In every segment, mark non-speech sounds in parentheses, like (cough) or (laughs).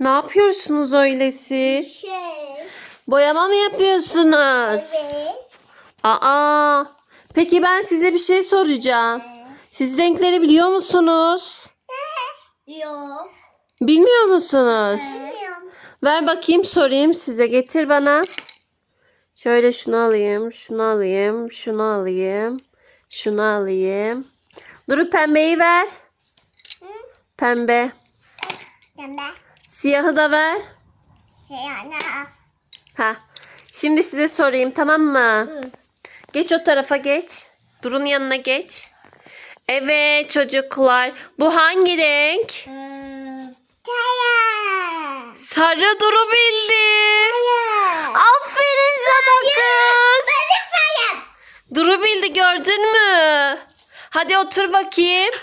Ne yapıyorsunuz öylesi? Şey. Boyama mı yapıyorsunuz? Evet. Aa. Peki ben size bir şey soracağım. Siz renkleri biliyor musunuz? Yok. Bilmiyor musunuz? Bilmiyorum. Ver bakayım sorayım size. Getir bana. Şöyle şunu alayım, şunu alayım, şunu alayım, şunu alayım. Duru pembeyi ver. Pembe. Pembe. Siyahı da ver. Ana. Ha. Şimdi size sorayım tamam mı? Geç o tarafa geç. Durun yanına geç. Evet çocuklar. Bu hangi renk? Çaya. Sarı Duru bildi. Çaya. Aferin sana kız. Sayım. Duru bildi gördün mü? Hadi otur bakayım.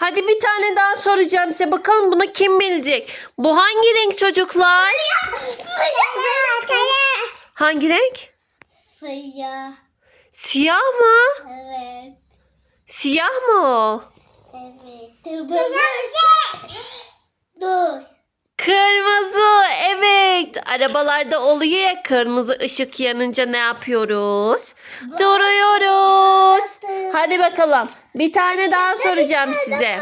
Hadi bir tane daha soracağım size. Bakalım bunu kim bilecek? Bu hangi renk çocuklar? Hangi renk? Siyah. Siyah mı? Evet. Siyah mı o? Evet. Kırmızı. Dur. Kırmızı evet. Arabalarda oluyor ya kırmızı ışık yanınca ne yapıyoruz? Duruyoruz. Hadi bakalım. Bir tane daha soracağım size.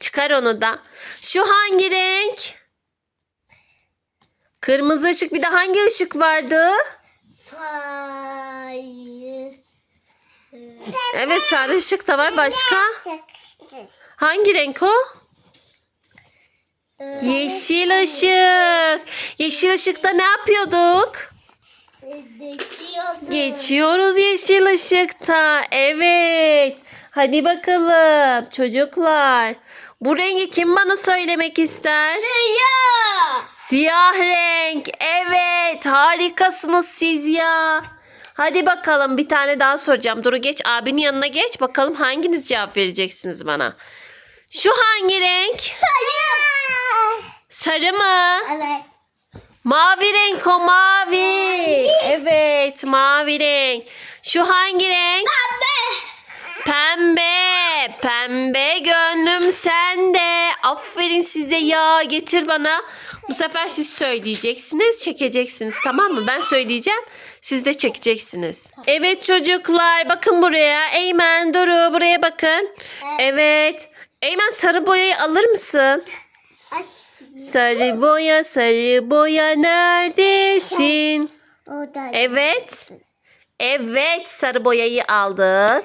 Çıkar onu da. Şu hangi renk? Kırmızı ışık bir de hangi ışık vardı? Evet sarı ışık da var başka. Hangi renk o? Yeşil ışık. Yeşil ışıkta ne yapıyorduk? Geçiyordum. Geçiyoruz yeşil ışıkta. Evet. Hadi bakalım çocuklar. Bu rengi kim bana söylemek ister? Siyah. Siyah renk. Evet. Harikasınız siz ya. Hadi bakalım bir tane daha soracağım. Duru geç abinin yanına geç. Bakalım hanginiz cevap vereceksiniz bana. Şu hangi renk? Sayı. Sarı mı? Evet. Mavi renk o mavi. Evet mavi renk. Şu hangi renk? Pembe. Pembe gönlüm sende. Aferin size ya. Getir bana. Bu sefer siz söyleyeceksiniz, çekeceksiniz. Tamam mı? Ben söyleyeceğim. Siz de çekeceksiniz. Evet çocuklar. Bakın buraya. Eymen, Duru buraya bakın. Evet. Eymen sarı boyayı alır mısın? Sarı boya, sarı boya neredesin? Evet. Evet sarı boyayı aldık.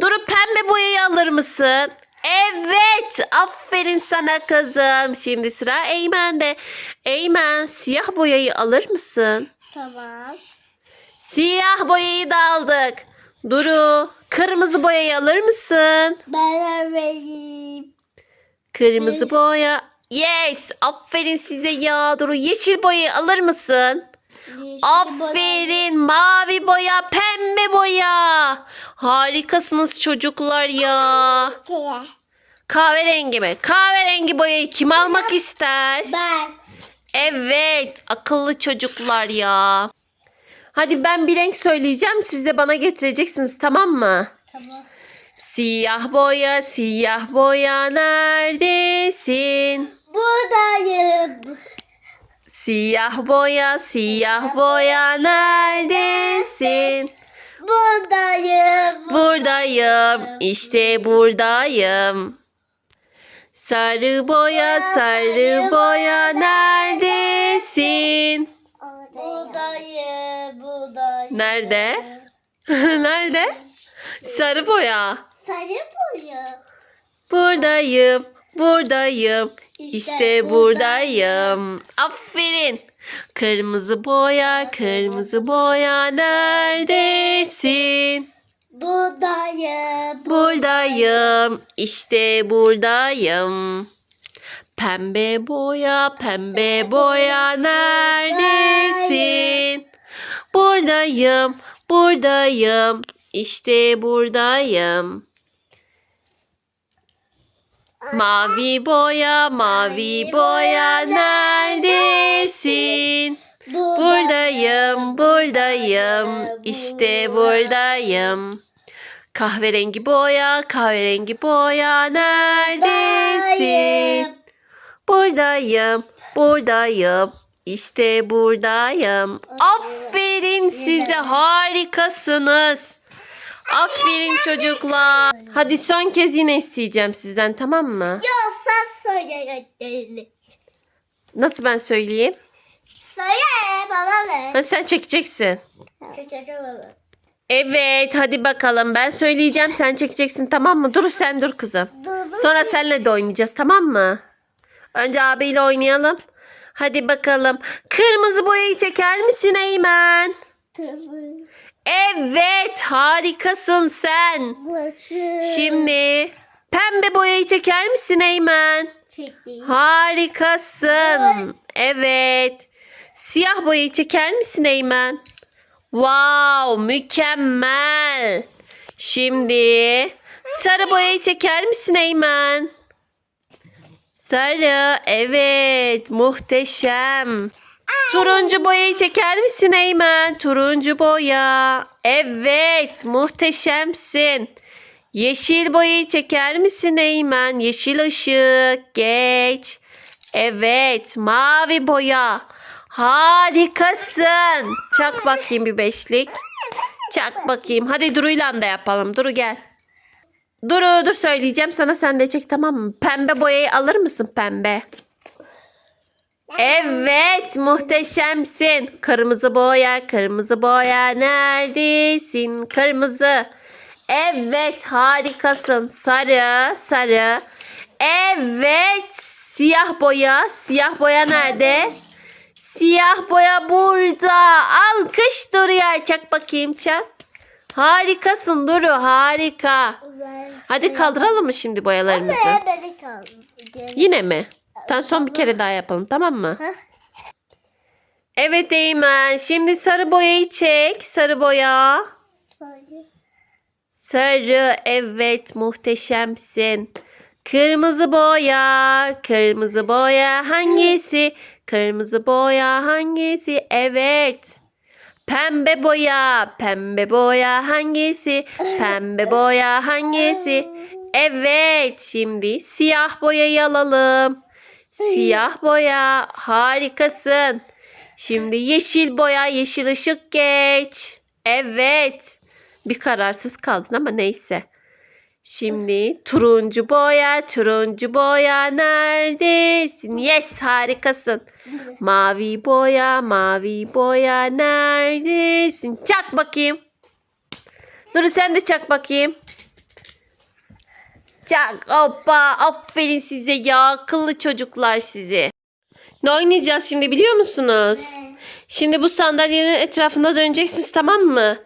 Duru pembe boyayı alır mısın? Evet. Aferin sana kızım. Şimdi sıra Eymen'de. Eymen siyah boyayı alır mısın? Tamam. Siyah boyayı da aldık. Duru kırmızı boyayı alır mısın? Ben vereyim. Kırmızı boya. Yes. Aferin size ya. Duru yeşil boyayı alır mısın? Aferin mavi boya pembe boya. Harikasınız çocuklar ya. Kahverengi mi? Kahverengi boyayı kim almak ister? Ben. Evet akıllı çocuklar ya. Hadi ben bir renk söyleyeceğim siz de bana getireceksiniz tamam mı? Tamam. Siyah boya siyah boya neredesin? Buradayım. Siyah boya siyah boya neredesin? Buradayım. Buradayım, işte buradayım. Sarı boya, sarı boya neredesin? Buradayım. Buradayım. Nerede? (laughs) Nerede? Sarı boya. Sarı boya. Buradayım, buradayım. İşte buradayım. Aferin. Kırmızı boya, kırmızı boya neredesin? Buradayım. Buradayım, işte buradayım. Pembe boya, pembe boya neredesin? Buradayım, buradayım, işte buradayım. Mavi boya, mavi boya neredesin? Buradayım, buradayım, işte buradayım. Kahverengi boya, kahverengi boya neredesin? buradayım. Buradayım. İşte buradayım. Aferin size harikasınız. Aferin çocuklar. Hadi son kez yine isteyeceğim sizden tamam mı? Yok sen söyle. Nasıl ben söyleyeyim? Söyle bana ne? Ha, sen çekeceksin. Çekeceğim hemen. Evet hadi bakalım ben söyleyeceğim sen çekeceksin tamam mı? Dur sen dur kızım. Dur dur. Sonra senle de oynayacağız tamam mı? Önce abiyle oynayalım. Hadi bakalım. Kırmızı boyayı çeker misin Eymen? Tabii. Evet harikasın sen. Şimdi pembe boyayı çeker misin Eymen? Çekeyim. Harikasın. Evet. Siyah boyayı çeker misin Eymen? Wow, mükemmel. Şimdi sarı boyayı çeker misin Eymen? Sarı, evet, muhteşem. Turuncu boyayı çeker misin Eymen? Turuncu boya. Evet, muhteşemsin. Yeşil boyayı çeker misin Eymen? Yeşil ışık. Geç. Evet. Mavi boya. Harikasın. Çak bakayım bir beşlik. Çak bakayım. Hadi Duru'yla da yapalım. Duru gel. Duru dur söyleyeceğim sana sen de çek tamam mı? Pembe boyayı alır mısın pembe? Evet muhteşemsin. Kırmızı boya, kırmızı boya neredesin? Kırmızı. Evet harikasın. Sarı, sarı. Evet siyah boya. Siyah boya nerede? Siyah boya burada. Alkış Duru'ya. Çak bakayım çak. Harikasın Duru harika. Hadi kaldıralım mı şimdi boyalarımızı? Yine mi? Tamam son bir kere daha yapalım tamam mı? Heh. Evet Eymen. Şimdi sarı boyayı çek. Sarı boya. Sarı. Evet muhteşemsin. Kırmızı boya. Kırmızı boya hangisi? Kırmızı boya hangisi? Evet. Pembe boya. Pembe boya hangisi? Pembe boya hangisi? (laughs) Evet. Şimdi siyah boyayı alalım. Siyah boya. Harikasın. Şimdi yeşil boya, yeşil ışık geç. Evet. Bir kararsız kaldın ama neyse. Şimdi turuncu boya, turuncu boya neredesin? Yes harikasın. Mavi boya, mavi boya neredesin? Çak bakayım. Dur sen de çak bakayım. Çak hoppa aferin size ya akıllı çocuklar sizi. Ne oynayacağız şimdi biliyor musunuz? Şimdi bu sandalyenin etrafında döneceksiniz tamam mı?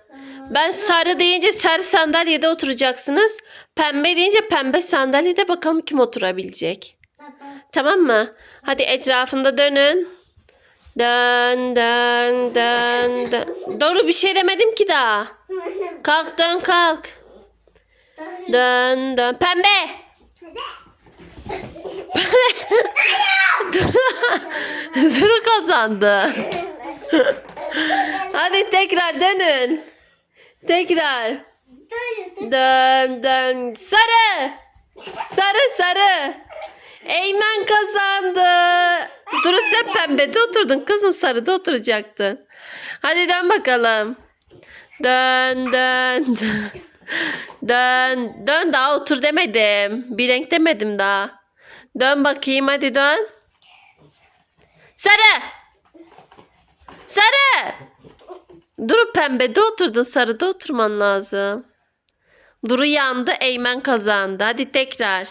Ben sarı deyince sarı sandalyede oturacaksınız. Pembe deyince pembe sandalyede bakalım kim oturabilecek. Tamam mı? Hadi etrafında dönün. Dön dön dön dön. Doğru bir şey demedim ki daha. (laughs) Kalk dön kalk. Dön dön. Pembe. Duru kazandı. Hadi tekrar dönün. Tekrar. Dön dön. Sarı. Sarı sarı. Eymen kazandı. Duru sen pembede oturdun kızım sarıda oturacaktın. Hadi dön bakalım. Dön dön dön. Dön dön daha otur demedim. Bir renk demedim daha. Dön bakayım hadi dön. Sarı. Sarı. Duru pembede oturdun sarıda oturman lazım. Duru yandı Eymen kazandı. Hadi tekrar.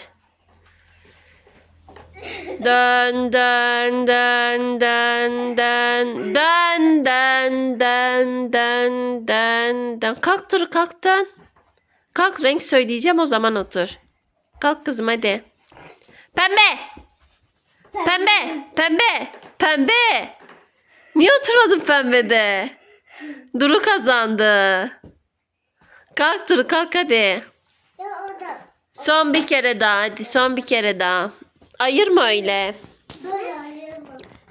Dön dön dön dön dön dön dön dön dön dön dön kalk Duru kalk dön. Kalk renk söyleyeceğim o zaman otur. Kalk kızım hadi. Pembe. Pembe. Pembe. Pembe. Niye oturmadın pembede? Duru kazandı. Kalk Duru kalk hadi. Son bir kere daha hadi son bir kere daha. Ayırma öyle.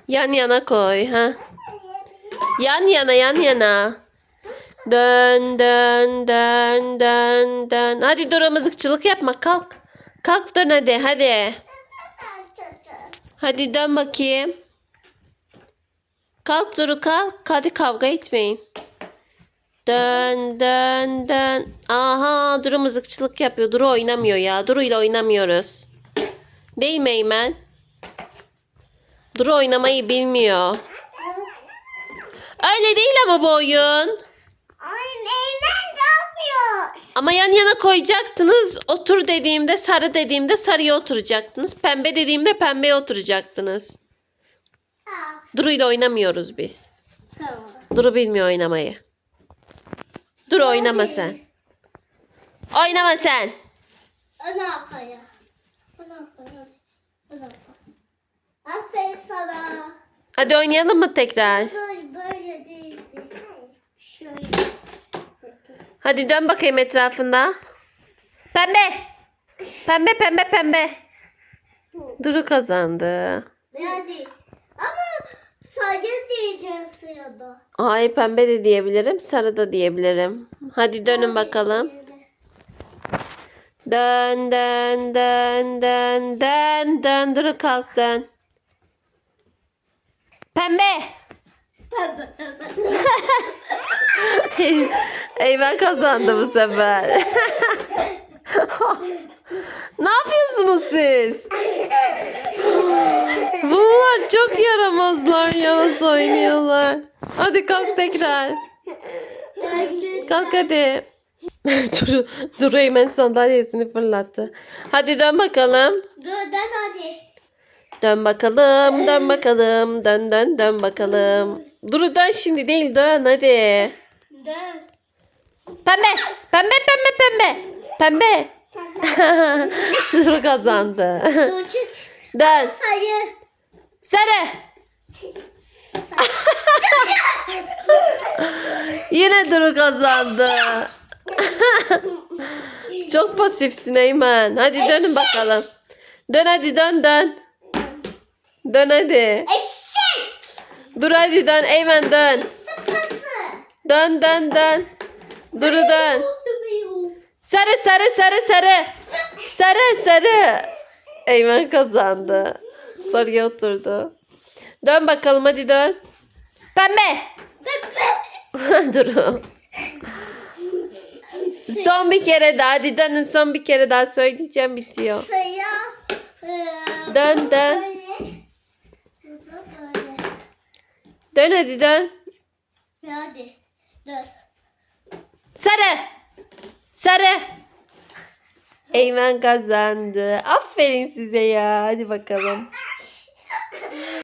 Yan yana koy ha. Yan yana yan yana. Dön dön dön dön dön. Hadi Duru mızıkçılık yapma kalk. Kalk dön hadi hadi. Hadi dön bakayım. Kalk Duru kalk. Hadi kavga etmeyin. Dön dön dön. Aha Duru mızıkçılık yapıyor. Duru oynamıyor ya. Duru ile oynamıyoruz. Değil mi Eymen? Duru oynamayı bilmiyor. Öyle değil ama bu oyun. Ay Eymen ne yapıyor? Ama yan yana koyacaktınız. Otur dediğimde sarı dediğimde sarıya oturacaktınız. Pembe dediğimde pembeye oturacaktınız. Duru ile oynamıyoruz biz. tamam. Duru bilmiyor oynamayı. Duru oynama sen. Oynama sen. Ne yapıyor? O ne yapıyor? Aferin sana. Hadi oynayalım mı tekrar? Dur böyle değildi. Şöyle. Hadi dön bakayım etrafında. Pembe. Pembe pembe pembe. Duru kazandı. Hadi. Ama sadece diyeceğiz ya da. Ay pembe de diyebilirim, sarı da diyebilirim. Hadi dönün bakalım. Dön dön dön dön dön dön Duru kalk dön. Pembe. Eymen kazandı bu sefer. ne yapıyorsunuz siz? Bunlar çok yaramazlar ya nasıl oynuyorlar. Hadi kalk tekrar. Kalk hadi. Duru, Duru Eymen sandalyesini fırlattı. Hadi dön bakalım. Dur dön hadi. Dön bakalım, dön bakalım, dön dön dön bakalım. Duru dön şimdi değil dön hadi. Dön. Pembe, pembe, pembe, pembe. Pembe. (laughs) Duru kazandı. Dur çık. Dön. Sayı. Sarı. (laughs) Yine Duru kazandı. (laughs) Çok pasifsin Eymen. Hadi dönün bakalım. Dön hadi dön dön. Dön hadi. Dur hadi dön Eymen dön. Dön dön dön. Duru dön. Sarı sarı sarı sarı. Sarı sarı. Eymen kazandı. Sarıya oturdu. Dön bakalım hadi dön. Pembe. (laughs) Duru. Son bir kere daha. Hadi dönün son bir kere daha söyleyeceğim bitiyor. Eee, Dön dön. Dön hadi dön. Hadi dön. Sarı. Sarı. Eymen kazandı. Aferin size ya. Hadi bakalım. (laughs)